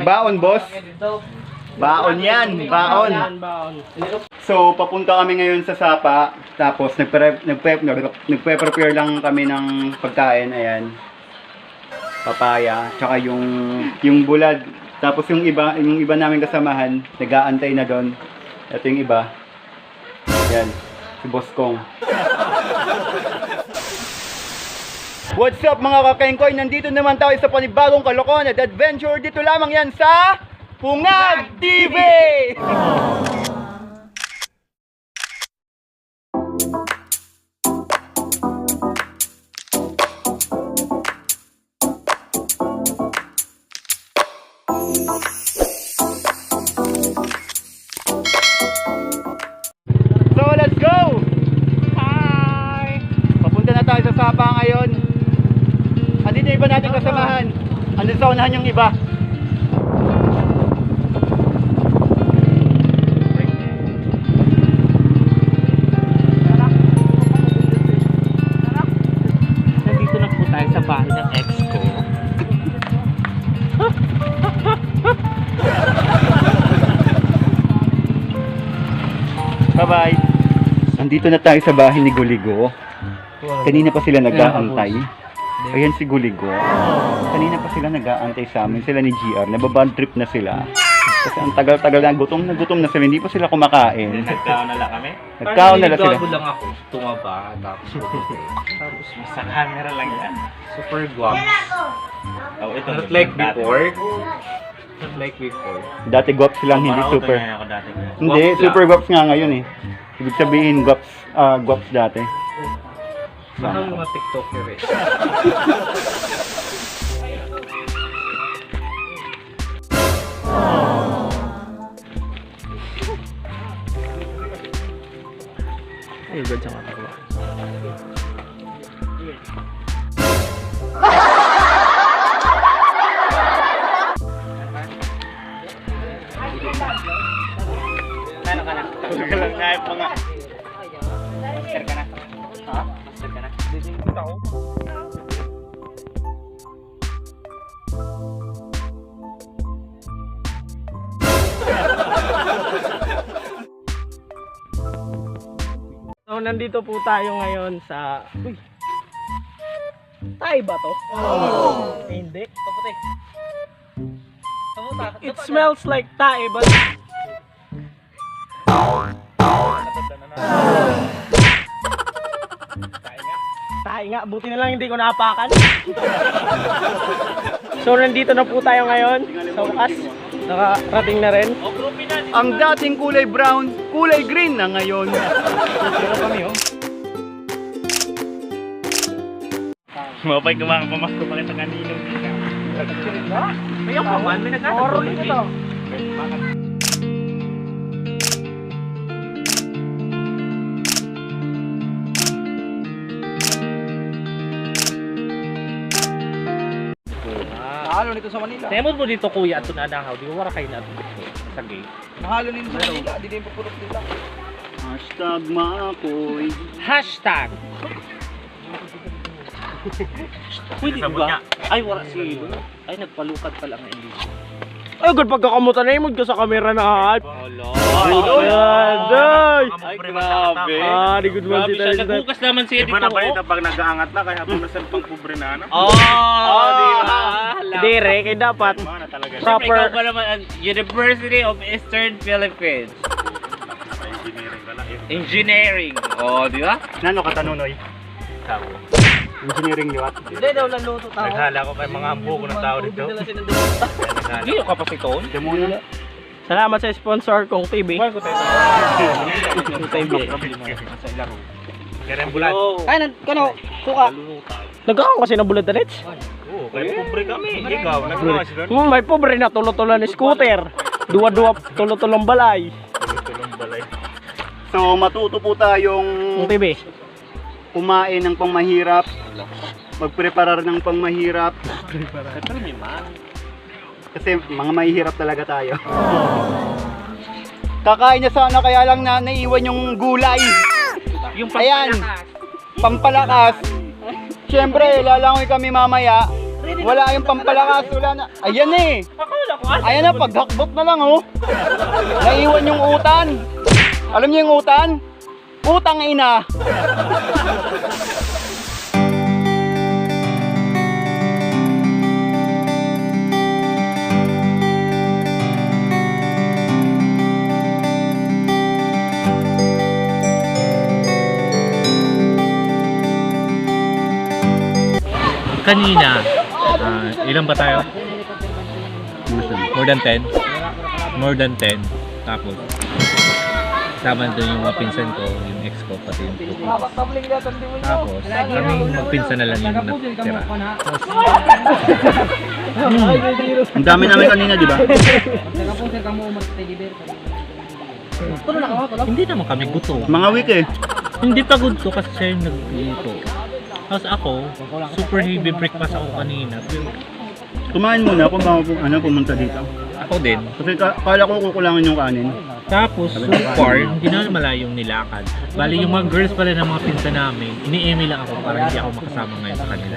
Baon, boss. Baon yan, baon. So, papunta kami ngayon sa Sapa. Tapos, nagpre- nagpe- nagpe-prepare lang kami ng pagkain. Ayan. Papaya. Tsaka yung, yung bulad. Tapos yung iba, yung iba namin kasamahan, nag-aantay na doon. Ito yung iba. Ayan. Si Boss Kong. What's up mga kakengkoy? Nandito naman tayo sa panibagong kalokohan at adventure. Dito lamang yan sa Pungag TV! So let's go! Hi! Papunta na tayo sa Sapa ngayon. Andito yung iba nating kasamahan. Andun sa unahan yung iba. Nandito na po tayo sa bahay ng ex ko. Bye-bye! Andito na tayo sa bahay ni Guligo. Kanina pa sila nag-aantay. Ayan si Guligo. Kanina pa sila nag-aantay sa amin. Sila ni GR. Nababand trip na sila. Kasi ang tagal-tagal na gutom na gutom na sila. Hindi pa sila kumakain. Nagkaon na lang kami. Nagkaon na lang sila. Gago lang ako. Tumaba. Tapos Tapos Sa camera lang yan. super guwapo. Oh, ito. Not like before. Not like before. Dati guwaps lang, hindi Parang super. ako dati. Hindi, super guwaps nga ngayon eh. Ibig sabihin guwaps, ah guwaps dati. Baka mga TikToker eh. Ay, good sa mata ko. Ano ka na? Tagal na mga... So, nandito po tayo ngayon sa... Uy! Tay ba to? Hindi. Kaputi. It smells like tae, but... Tae nga, buti na lang hindi ko napakan. so, nandito na po tayo ngayon. Sa wakas, nakarating na rin. Ang dating kulay brown, kulay green na ngayon. Pero kami, oh. Mapay kumang pamasko pa kita kanino. May ako man, may nagkakaroon ito. Mahalo nito sa Manila. Temod mo dito kuya at tunanahaw, di ba wala kayo na ito sa gate? Mahalo nito sa Manila. Di din papulot nila. Hashtag maakoy. Hashtag! Pwede ba? Ay, wala si Ay, nagpalukad pala ang hindi. Ay, good pagkakamutan na imod ka sa camera na hype. Hello. Ay, Ay, grabe. Ah, di good man si siya. Talis. Nagbukas naman si Eddie. Iba na balita pag nag-aangat na kaya punasan pang pobre na ano. Oh, di ba? Hindi, re, kaya dapat. Proper. Ikaw ba naman ang University of Eastern Philippines? Engineering ka lang. eh. Engineering. Oh, di ba? Nano ka tanunoy? Tao. Engineering liwat. Hindi daw laluto tao. Naghala ko kay mga buko ng tao dito. Hindi yung kapasiton. Diyan muna. Salamat sa sponsor kong TV. Ko. Kong TV. Sa ilaro. Kaya bulan. Ay, kano, suka. Nagkakaroon kasi ng bulad na kaya pobre kami. Ikaw, naggawa sila. Kung may pobre na tulo-tulo ni scooter. Duwa-duwa tulo-tulong balay. Tulong balay. So, matuto po tayong TV. kumain ng pangmahirap. Magpreparar ng pangmahirap. Kasi mga mahihirap talaga tayo. Kakain na sana kaya lang na naiwan yung gulay. Yung Ayan. Pampalakas. Siyempre, lalangoy kami mamaya. Wala yung pampalakas. Wala na. Ayan eh. Ko Ayan na, paghakbot na lang oh. Naiwan yung utan. Alam niyo yung utan? Utang ina. Kanina, ah, ilan ba tayo? More than 10? More than 10. Tapos, sama doon yung mga pinsan ko, yung ex ko, pati yung puto. Tapos, kami magpinsan na lang yung natira. Ang dami namin kanina, di ba? Hindi naman kami gutom. Mga week eh. Hindi pagod ko kasi siya yung nagluto. Tapos ako, super heavy breakfast ako kanina. Kumain muna kung bago ano, pumunta dito. ako din. Kasi ka- kala ko kukulangan yung kanin. Tapos, so far, hindi na malayong nilakad. Bali, yung mga girls pala ng mga pinsan namin, ini-email lang ako para hindi ako makasama ngayon sa kanila.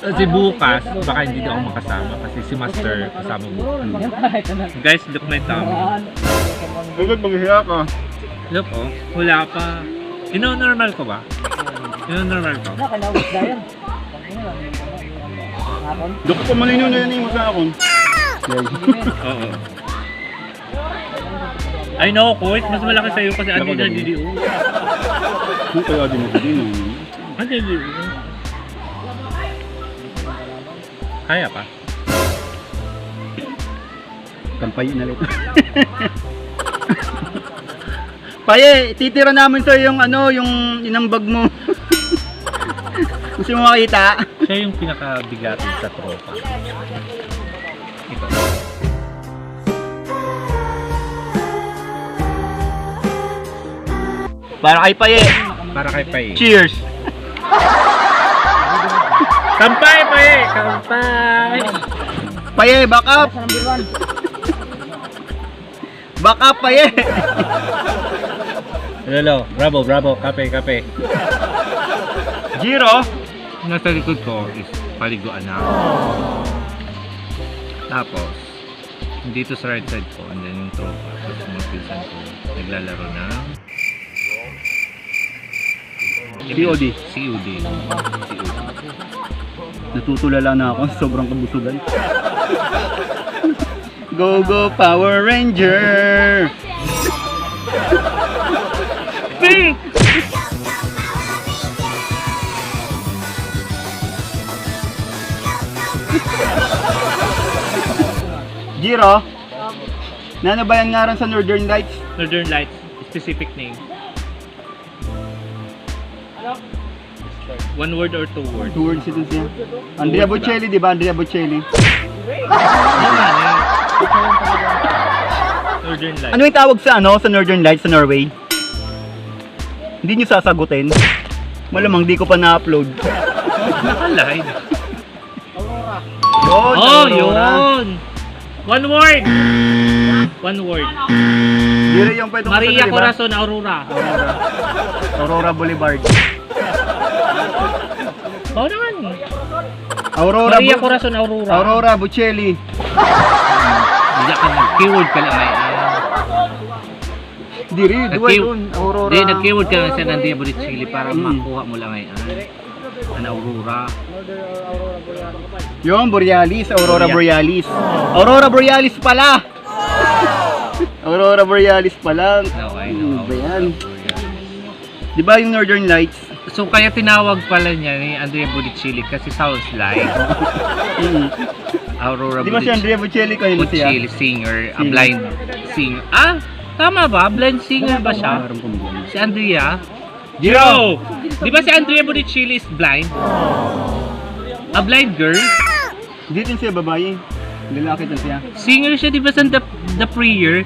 Kasi bukas, baka hindi ako makasama kasi si Master kasama mo. Guys, look my tummy. Agad maghiya ka. Look, oh, wala pa. Ino-normal ko ba? Ino-normal ko. Doko pa malino na yan yung sa akon. Oo. I know, Kuwait, mas malaki sa'yo kasi Ako hindi na. DDO. Yung kaya din ako din. oh. Ano DDO? Kaya pa. Kampay na ulit. Paye, titira namin sa yung ano, yung inambag mo. Gusto mo makita? Siya yung pinakabigatin sa tropa. Ito. Para kay Paye. Para kay Pai. Cheers! Kampay, Pai! Kampay! Paye, back up! Back up, Paye! Lolo, bravo, bravo. Kape, kape. Giro! Nasa likod ko is paliguan na. Tapos, dito sa right side ko, and then yung tropa. Tapos mga pinsan ko, naglalaro na COD. COD. COD. Natutulala na ako, sobrang kabusugan. Go, go, Power Ranger! Giro, nano ba yan nga sa Northern Lights? Northern Lights, specific name. One word or two words? Two words ito siya. Andrea Bocelli, di ba? Andrea Bocelli. Northern Lights. Ano yung tawag sa ano sa Northern Lights sa Norway? Hindi nyo sasagutin. Malamang di ko pa na-upload. Naka-live. Yun, Oh, Aurora. yun! One word! One word. Yun yung pwede Maria? Corazon Aurora. Aurora Boulevard. Oo naman. Aurora Maria Bu- Corazon Aurora. Aurora Bocelli. Hindi ka nag-keyword ka lang ay. Diri, duwa Nag-keyword. yun. Aurora. Hindi, nag-keyword ka lang sa Nandia Chili para Mm. makuha mo lang ay an Aurora. Yung Borealis, Aurora Boreal- Borealis. Aurora Borealis pala. Aurora Borealis pala. No, I Ano know. ba yan? Di ba yung Northern Lights? So kaya tinawag pala niya ni Andrea Bodichili kasi sounds like. Aurora Di ba si Andrea Bocelli kayo na siya? Bodichili singer, a blind singer. Ah, tama ba? Blind singer ba siya? Si Andrea? Giro! Di ba si Andrea Bodichili is blind? A blind girl? Dito siya babae. Lalaki to siya. Singer siya, di ba sa The, the Prayer?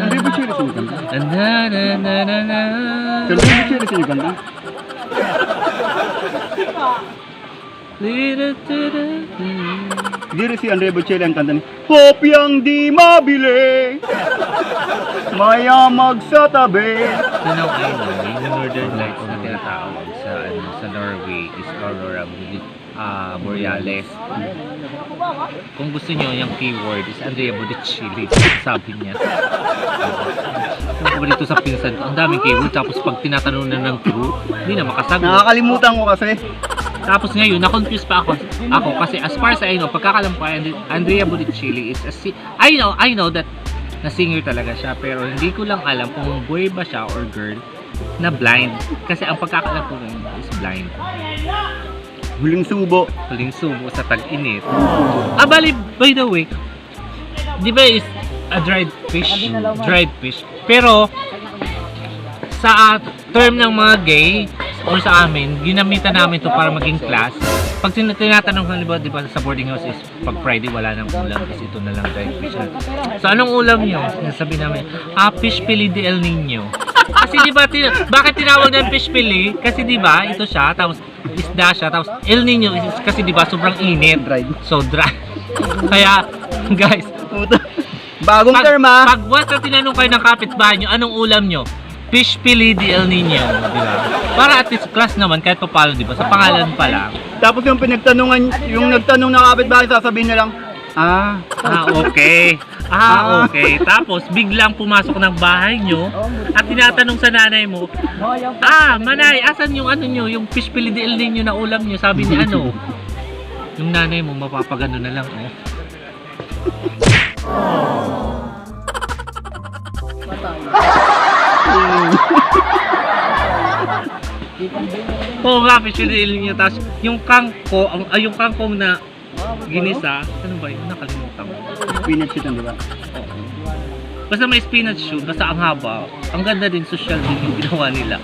Andrea Bocelli sinikanta. Si Andrea Bocelli sinikanta. Dito si Andrea Bocelli ang kanta ni Kopyang di mabili Maya magsatabi So now I know, yung Northern Lights na tinatawag sa, ano, sa Norway is Aurora Borealis. ah Borealis. kung gusto nyo yung keyword is Andrea Bodichili, sabi niya. Kung dito sa pinsan ko, ang daming keyword, tapos pag tinatanong na ng crew, hindi na makasagot. Nakakalimutan ko kasi. Tapos ngayon, na-confuse pa ako, ako kasi as far as I know, pagkakalam ko, And- Andrea Bodichili is a I know, I know that na singer talaga siya, pero hindi ko lang alam kung boy ba siya or girl na blind. Kasi ang pagkakalam ko ngayon is blind. Huling subo. Huling subo sa tag-init. Ah, bali, by the way, di ba is a dried fish? Dried fish. Pero, sa ah, term ng mga gay, or sa amin, ginamitan namin to para maging class. Pag tin- tinatanong ko, di ba, di ba, sa boarding house is, pag Friday wala nang ulam, is ito na lang dried fish. So, anong ulam nyo? Sinasabi namin, ah, fish pili de El Nino. Kasi di ba, tin- bakit tinawag ng fish pili? Kasi di ba, ito siya, tapos isda siya, tapos El Nino is kasi di ba, sobrang init. So, dry. Kaya, guys. Bagong pag, term ah. pag once na tinanong kayo ng kapitbahay nyo, anong ulam nyo? Fish pili di El Nino, di ba? Para at least class naman, kahit pa paano, di ba? Sa pangalan pa lang. Tapos yung pinagtanungan, yung nagtanong na kapitbahay, sasabihin niya lang, ah, Ah, okay. Ah, okay. Tapos, biglang pumasok ng bahay nyo at tinatanong sa nanay mo, Ah, manay, asan yung ano nyo, yung fish pili di El Nino na ulam nyo? Sabi ni ano? Yung nanay mo, mapapagano na lang, oh. Oo nga, El Nino. Tapos, yung kangko, ang, ay, yung kangkong na ginisa, ano ba yun? Nakalimutan ko. spinach ito, di ba? Basta may spinach shoot, basta ang haba. Ang ganda din, social din yung ginawa nila.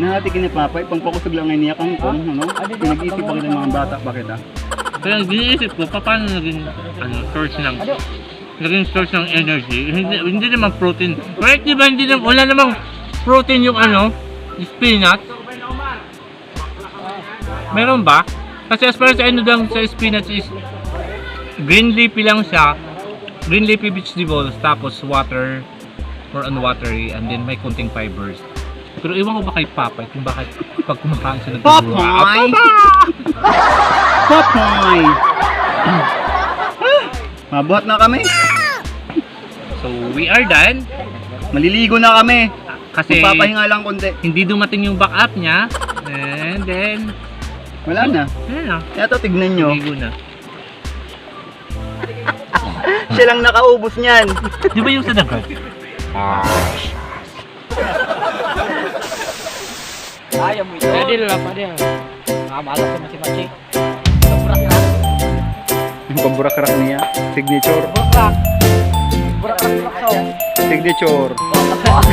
Nahatikin ni Papay, pangpakusog lang ngayon niya kang kung, ano? Pinag-isip pa kita ng mga bata, bakit ah? Kaya giniisip ko, pa- paano naging ano, source ng naging source ng energy. Hindi, hindi naman protein. Correct di ba? Hindi naman, wala namang protein yung ano, spinach. Meron ba? Kasi as far as I know lang sa spinach is green leafy lang siya. Green leafy vegetables tapos water or unwatery and then may konting fibers. Pero iwan ko ba kay Papa kung bakit pag kumakain siya Papay! Papay! Mabuhat na kami. So we are done Maliligo na kami. kasi Magpapahinga lang konti. hindi dumating yung backup niya. And then, Wala na. ayun na, Eto, tignan nyo. ligo na. Siya lang nakaubos niyan. Di ba yung sa dagat? Ayaw mo ito. Pwede lang, pwede lang. Nakamalak naman si Machi. Yung paburak-rak niya. Signature. Burak. Signature.